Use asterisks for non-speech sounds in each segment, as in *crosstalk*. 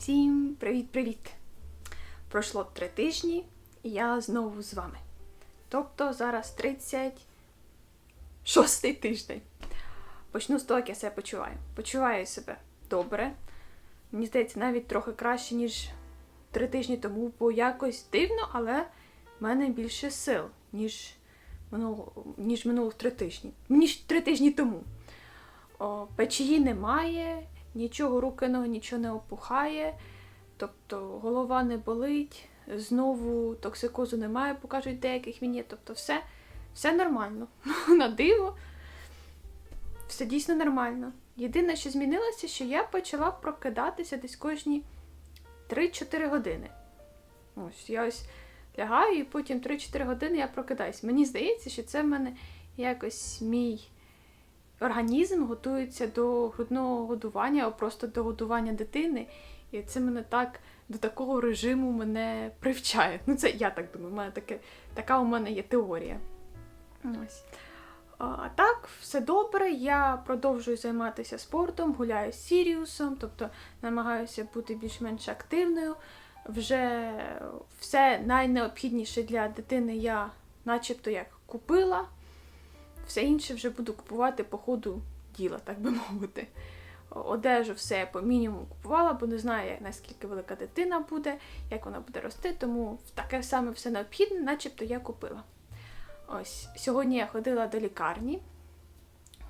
Всім привіт-привіт! Пройшло три тижні, і я знову з вами. Тобто зараз 36 тиждень. Почну з того, як я себе почуваю. Почуваю себе добре. Мені здається, навіть трохи краще, ніж три тижні тому, бо якось дивно, але в мене більше сил, ніж минуло, ніж минулих три тижні. Ніж три тижні тому. О, печії немає, нічого руки ноги нічого не опухає, тобто голова не болить, знову токсикозу немає, покажуть деяких мені. Тобто все, все нормально. *laughs* На диво, все дійсно нормально. Єдине, що змінилося, що я почала прокидатися десь кожні 3-4 години. Ось я ось лягаю, і потім 3-4 години я прокидаюсь. Мені здається, що це в мене якось мій організм готується до грудного годування, або просто до годування дитини. І це мене так до такого режиму мене привчає. Ну, це я так думаю, мене таке, така у мене є теорія. Ось. А так, все добре. Я продовжую займатися спортом, гуляю з Сіріусом, тобто намагаюся бути більш-менш активною. Вже все найнеобхідніше для дитини я начебто як купила. Все інше вже буду купувати по ходу діла, так би *laughs* мовити. Одежу все по мінімуму купувала, бо не знаю, наскільки велика дитина буде, як вона буде рости, тому таке саме все необхідне, начебто я купила. Ось, Сьогодні я ходила до лікарні.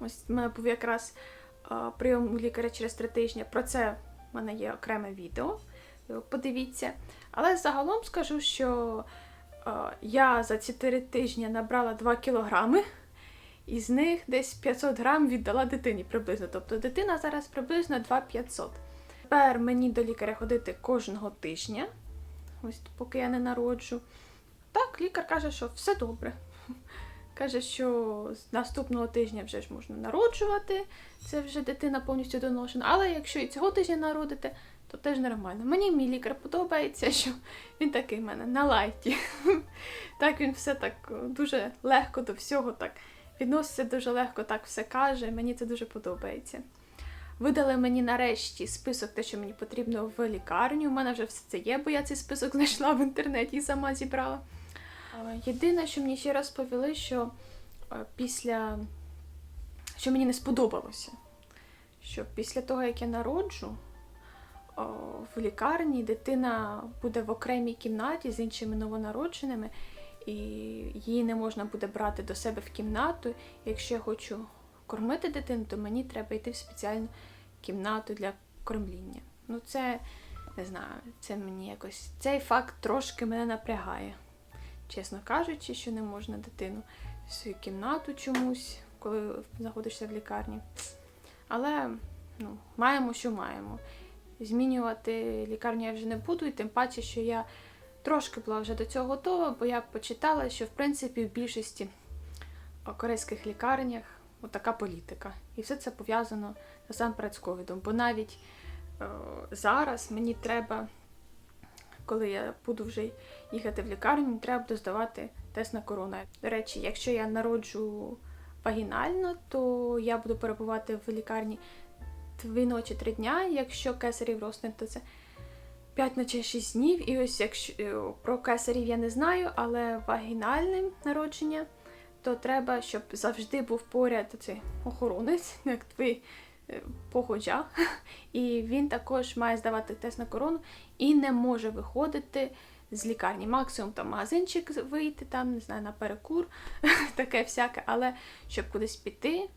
Ось в мене був якраз прийом лікаря через три тижні. Про це в мене є окреме відео. Подивіться. Але загалом скажу, що я за ці три тижні набрала 2 кілограми. Із них десь 500 грам віддала дитині приблизно. Тобто дитина зараз приблизно 2500. Тепер мені до лікаря ходити кожного тижня, ось поки я не народжу. Так, лікар каже, що все добре. *laughs* Каже, що з наступного тижня вже ж можна народжувати, це вже дитина повністю доношена. Але якщо і цього тижня народите, то теж нормально. Мені мій лікар подобається, *laughs* що він такий в мене на лайті. *laughs* Так він все так дуже легко до всього так відноситься дуже легко, так все каже. Мені це дуже подобається. Видали мені нарешті список, те, що мені потрібно в лікарню. У мене вже все це є, бо я цей список *laughs* знайшла в інтернеті і сама зібрала. Єдине, що мені ще розповіли, що після що мені не сподобалося, що після того, як я народжу, в лікарні дитина буде в окремій кімнаті з іншими новонародженими і її не можна буде брати до себе в кімнату. Якщо я хочу кормити дитину, то мені треба йти в спеціальну кімнату для кормління. Ну, це не знаю, це мені якось цей факт трошки мене напрягає. Чесно кажучи, що не можна дитину в свою кімнату чомусь, коли знаходишся в лікарні. Але ну, маємо, що маємо. Змінювати лікарню я вже не буду, і тим паче, що я Трошки була вже до цього готова, бо я почитала, що в принципі в більшості корейських лікарнях така політика. І все це пов'язано насамперед з ковідом. Бо навіть е, зараз мені треба, коли я буду вже їхати в лікарню, мені треба буде здавати тест на корону. До речі, якщо я народжу вагінально, то я буду перебувати в лікарні дві ночі три дня. Якщо кесарів розтин, то це 5 ночей 6 днів. І ось якщо е, про кесарів я не знаю, але вагінальне народження, то треба, щоб завжди був поряд цей охоронець, *laughs* як твій е, погоджа. *laughs* І він також має здавати тест на корону і не може виходити з лікарні. Максимум там магазинчик вийти, там, не знаю, на перекур, *laughs* таке всяке, але щоб кудись піти,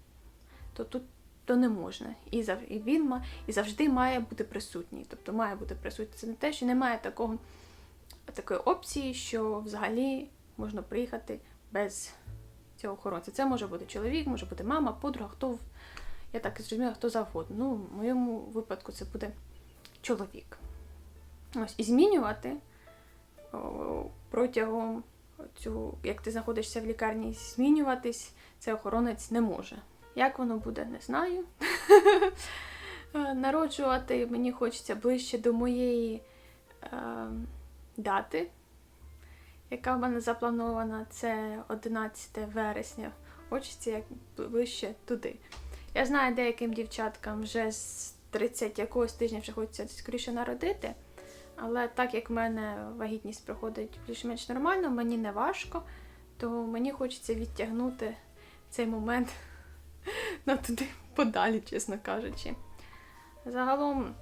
то тут то не можна. І і він і завжди має бути присутній. Тобто має бути присутній. Це не те, що немає такого, такої опції, що взагалі можна приїхати без цього охоронця. Це може бути чоловік, може бути мама, подруга, хто я так зрозуміла, хто завгодно. Ну, в моєму випадку це буде чоловік. Ось, І змінювати о, протягом цього, як ти знаходишся в лікарні, змінюватись, цей охоронець не може. Як воно буде, не знаю. *laughs* Народжувати мені хочеться ближче до моєї е, дати, яка в мене запланована, це 11 вересня. Хочеться як ближче туди. Я знаю, деяким дівчаткам вже з 30 якогось тижня вже хочеться скоріше народити. Але так як в мене вагітність проходить більш-менш нормально, мені не важко, то мені хочеться відтягнути цей момент *laughs* на туди подалі, чесно кажучи. Загалом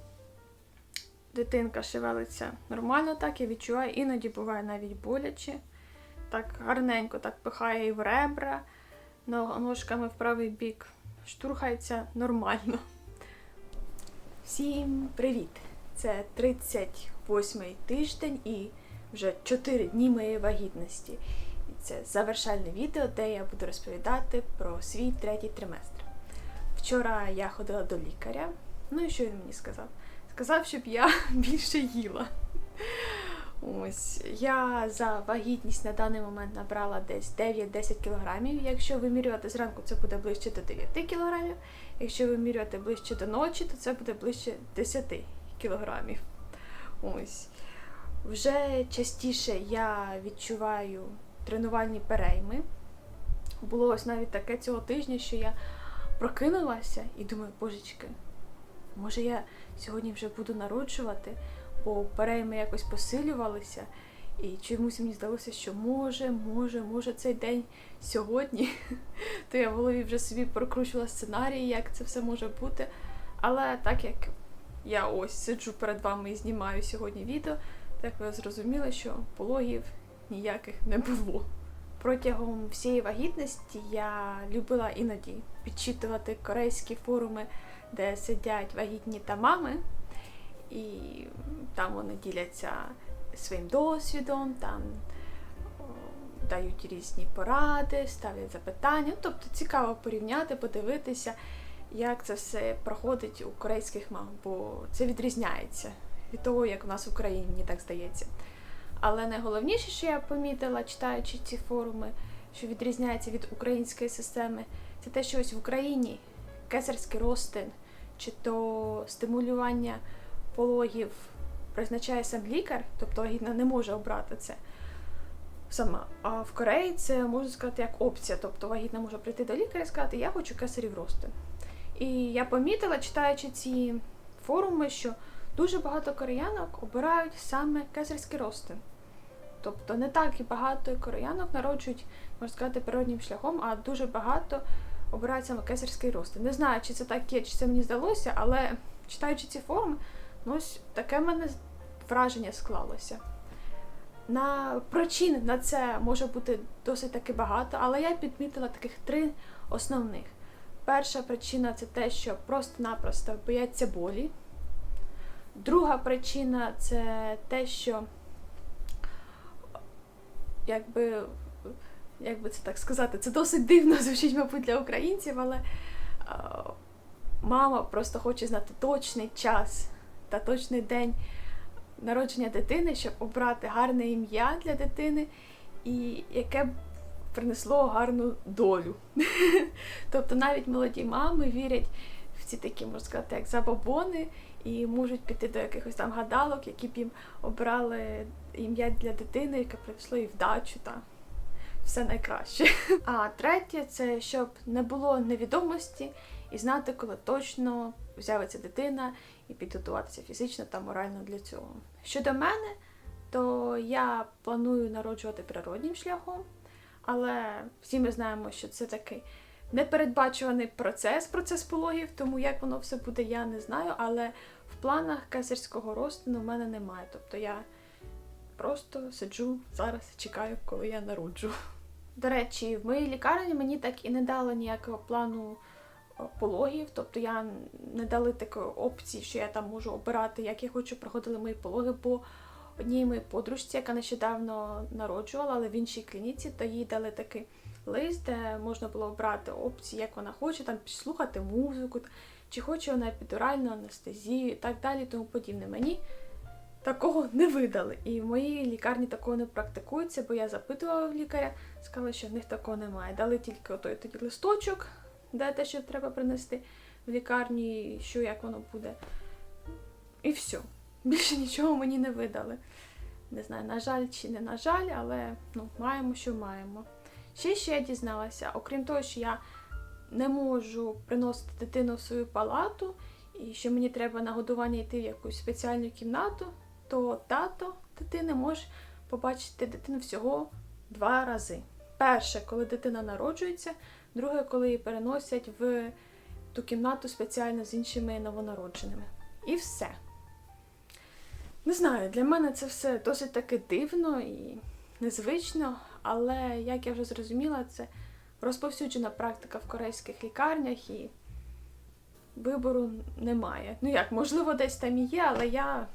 дитинка шевелиться нормально, так я відчуваю, іноді буває навіть боляче. Так гарненько так пихає і в ребра, ножками в правий бік. Штурхається нормально. Всім привіт! Це 38-й тиждень і вже 4 дні моєї вагітності. І це завершальне відео, де я буду розповідати про свій третій триместр. Вчора я ходила до лікаря. Ну і що він мені сказав? Сказав, щоб я *laughs* більше їла. Ось я за вагітність на даний момент набрала десь 9-10 кілограмів. Якщо вимірювати зранку, це буде ближче до 9 кілограмів. Якщо вимірювати ближче до ночі, то це буде ближче 10 кілограмів. Ось. Вже частіше я відчуваю тренувальні перейми. Було ось навіть таке цього тижня, що я прокинулася і думаю, божечки, може я сьогодні вже буду народжувати, бо перейми якось посилювалися. І чомусь мені здалося, що може, може, може цей день сьогодні. *laughs* То я в голові вже собі прокручувала сценарій, як це все може бути. Але так як я ось сиджу перед вами і знімаю сьогодні відео, так ви зрозуміли, що пологів ніяких не було. Протягом всієї вагітності я любила іноді підчитувати корейські форуми, де сидять вагітні та мами, і там вони діляться своїм досвідом, там дають різні поради, ставлять запитання. Тобто цікаво порівняти, подивитися, як це все проходить у корейських мам, бо це відрізняється від того, як у нас в Україні, так здається. Але найголовніше, що я помітила, читаючи ці форуми, що відрізняється від української системи, це те, що ось в Україні кесарський розтин чи то стимулювання пологів призначає сам лікар, тобто вагітна не може обрати це сама. А в Кореї це можна сказати як опція. Тобто вагітна може прийти до лікаря і сказати, я хочу кесарів розтин. І я помітила, читаючи ці форуми, що дуже багато кореянок обирають саме кесарський розтин. Тобто не так і багато кореянок народжують, можна сказати, природнім шляхом, а дуже багато обирають саме кесарський розтин. Не знаю, чи це так є, чи це мені здалося, але читаючи ці форуми, ну ось таке в мене враження склалося. На причин на це може бути досить таки багато, але я підмітила таких три основних. Перша причина це те, що просто-напросто бояться болі. Друга причина це те, що якби, як би це так сказати, це досить дивно *laughs* звучить, мабуть, для українців, але мама просто хоче знати точний час та точний день народження дитини, щоб обрати гарне ім'я для дитини, і яке б принесло гарну долю. *laughs* тобто навіть молоді мами вірять в ці такі, можна сказати, як забобони, і можуть піти до якихось там гадалок, які б їм обрали ім'я для дитини, яке принесло їй вдачу та все найкраще. *laughs* А третє це щоб не було невідомості і знати, коли точно з'явиться дитина, і підготуватися фізично та морально для цього. Щодо мене, то я планую народжувати природнім шляхом, але всі ми знаємо, що це такий непередбачуваний процес, процес пологів, тому як воно все буде, я не знаю. Але в планах кесарського розтину в мене немає. Тобто я просто сиджу зараз, і чекаю, коли я народжу. До речі, в моїй лікарні мені так і не дали ніякого плану пологів, тобто я не дали такої опції, що я там можу обирати, як я хочу, проходили мої пологи, бо одній моїй подружці, яка нещодавно народжувала, але в іншій клініці, то їй дали такий лист, де можна було обрати опції, як вона хоче, там слухати музику, чи хоче вона епідуральну анестезію і так далі, тому подібне. Мені такого не видали. І в моїй лікарні такого не практикується, бо я запитувала в лікаря, сказали, що в них такого немає. Дали тільки отой тоді листочок, де те, що треба принести в лікарні, що як воно буде. І все. Більше нічого мені не видали. Не знаю, на жаль чи не на жаль, але ну, маємо, що маємо. Ще що я дізналася, окрім того, що я не можу приносити дитину в свою палату і що мені треба на годування йти в якусь спеціальну кімнату, то тато дитини може побачити дитину всього два рази. Перше, коли дитина народжується, друге, коли її переносять в ту кімнату спеціально з іншими новонародженими. І все. Не знаю, для мене це все досить таки дивно і незвично, але як я вже зрозуміла, це розповсюджена практика в корейських лікарнях і вибору немає. Ну як, можливо, десь там і є, але я,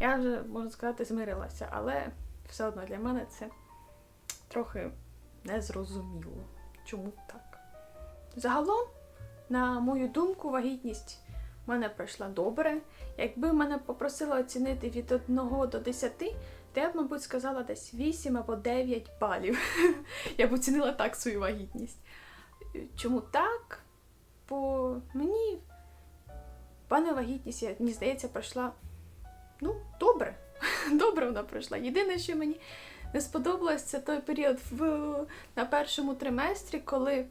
я вже, можна сказати, змирилася. Але все одно для мене це трохи незрозуміло. Чому так? Загалом, на мою думку, вагітність в мене пройшла добре. Якби мене попросили оцінити від 1 до 10, то я б, мабуть, сказала десь 8 або 9 балів. *laughs* Я б оцінила так свою вагітність. Чому так? Бо мені пане вагітність, мені здається, пройшла ну, добре. *laughs* Добре вона пройшла. Єдине, що мені не сподобалось, це той період в, на першому триместрі, коли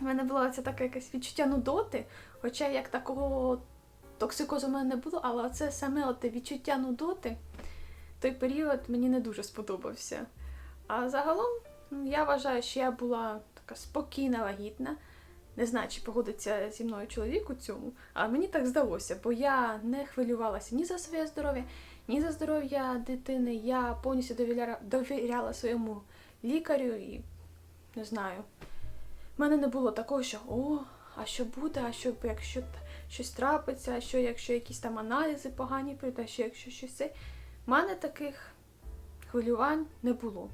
в мене було це таке якесь відчуття нудоти, хоча як такого токсикозу в мене не було, але це саме от відчуття нудоти, той період мені не дуже сподобався. А загалом я вважаю, що я була така спокійна, вагітна. Не знаю, чи погодиться зі мною чоловік у цьому, але мені так здалося, бо я не хвилювалася ні за своє здоров'я, ні за здоров'я дитини. Я повністю довіряла, довіряла своєму лікарю і не знаю. В мене не було такого, що о, а що буде, а що якщо щось трапиться, а що якщо якісь там аналізи погані прийдуть, а що якщо щось це. В мене таких хвилювань не було.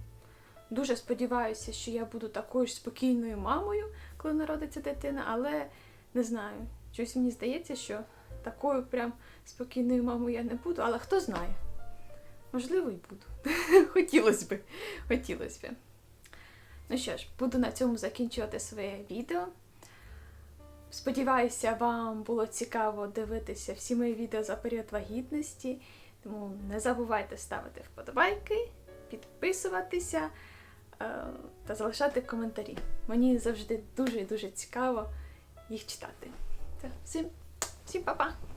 Дуже сподіваюся, що я буду такою ж спокійною мамою, коли народиться дитина, але не знаю. Щось мені здається, що такою прям спокійною мамою я не буду, але хто знає. Можливо, і буду. *laughs* Хотілося би. Хотілося би. Ну що ж, буду на цьому закінчувати своє відео. Сподіваюся, вам було цікаво дивитися всі мої відео за період вагітності. Тому не забувайте ставити вподобайки, підписуватися е, та залишати коментарі. Мені завжди дуже і дуже цікаво їх читати. Всім, всім па-па!